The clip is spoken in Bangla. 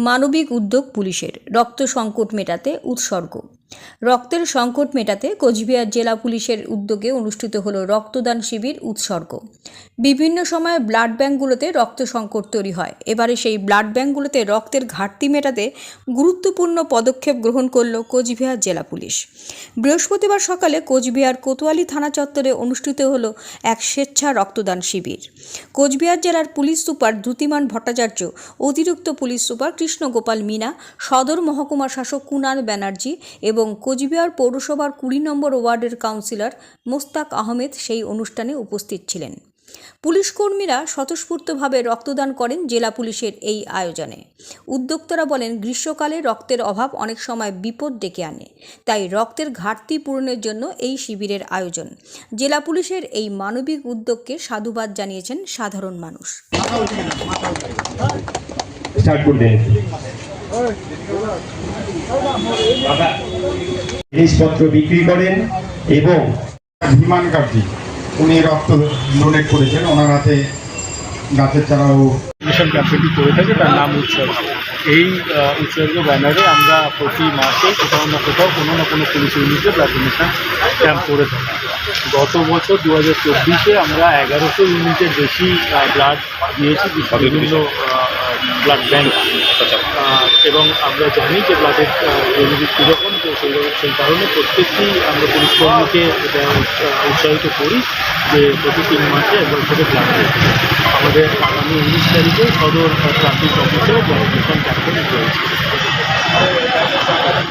মানবিক উদ্যোগ পুলিশের রক্ত সংকট মেটাতে উৎসর্গ। রক্তের সংকট মেটাতে কোচবিহার জেলা পুলিশের উদ্যোগে অনুষ্ঠিত হল রক্তদান শিবির উৎসর্গ। বিভিন্ন সময়ে ব্লাড ব্যাঙ্কগুলোতে রক্ত সংকট তৈরি হয়। এবারে সেই ব্লাড ব্যাঙ্কগুলোতে রক্তের ঘাটতি মেটাতে গুরুত্বপূর্ণ পদক্ষেপ গ্রহণ করল কোচবিহার জেলা পুলিশ। বৃহস্পতিবার সকালে কোচবিহার কোতোয়ালি থানা চত্বরে অনুষ্ঠিত হল এক স্বেচ্ছা রক্তদান শিবির। কোচবিহার জেলার পুলিশ সুপার দ্যুতিমান ভট্টাচার্য, অতিরিক্ত পুলিশ সুপার কৃষ্ণগোপাল মিনা, সদর মহকুমা শাসক কুনাল ব্যানার্জি এবং কোচবিহার পৌরসভার কুড়ি নম্বর ওয়ার্ডের কাউন্সিলর মোস্তাক আহমেদ সেই অনুষ্ঠানে উপস্থিত ছিলেন। পুলিশ কর্মীরা স্বতঃস্ফূর্তভাবে রক্তদান করেন জেলা পুলিশের এই আয়োজনে। উদ্যোক্তারা বলেন, গ্রীষ্মকালে রক্তের অভাব অনেক সময় বিপদ ডেকে আনে, তাই রক্তের ঘাটতি পূরণের জন্য এই শিবিরের আয়োজন। জেলা পুলিশের এই মানবিক উদ্যোগকে সাধুবাদ জানিয়েছেন সাধারণ মানুষ। জিনিসপত্র বিক্রি করেন এবং হিমান কার্জি উনি রক্ত ডোনেট করেছেন ওনার হাতে গাছের চারাও মিশন ক্যাম্পেটি করে থাকে তার নাম উৎসর্গ। এই উৎসর্গ ব্যানারে আমরা প্রতি মাসে কোথাও না কোথাও কোনো না কোনো পুলিশ ইউনিটে ব্লাড ডোনেশন ক্যাম্প করে থাকি। গত বছর দু হাজার চব্বিশে আমরা এগারোশো ইউনিটের বেশি ব্লাড দিয়েছি বিভিন্ন ব্লাড ব্যাঙ্ক এবং আমরা জানি যে ব্লাডের জরুরি কীরকম, তো সেই সেই কারণে প্রত্যেকটি আমরা পুলিশ কর্মীকে এটা উৎসাহিত করি যে প্রতি তিন মাসে একবার করে ব্লাড আমাদের আগামী উনিশ তারিখে সদর ট্রাফিক অফিসে ব্লাড ক্যাম্পেন রয়েছে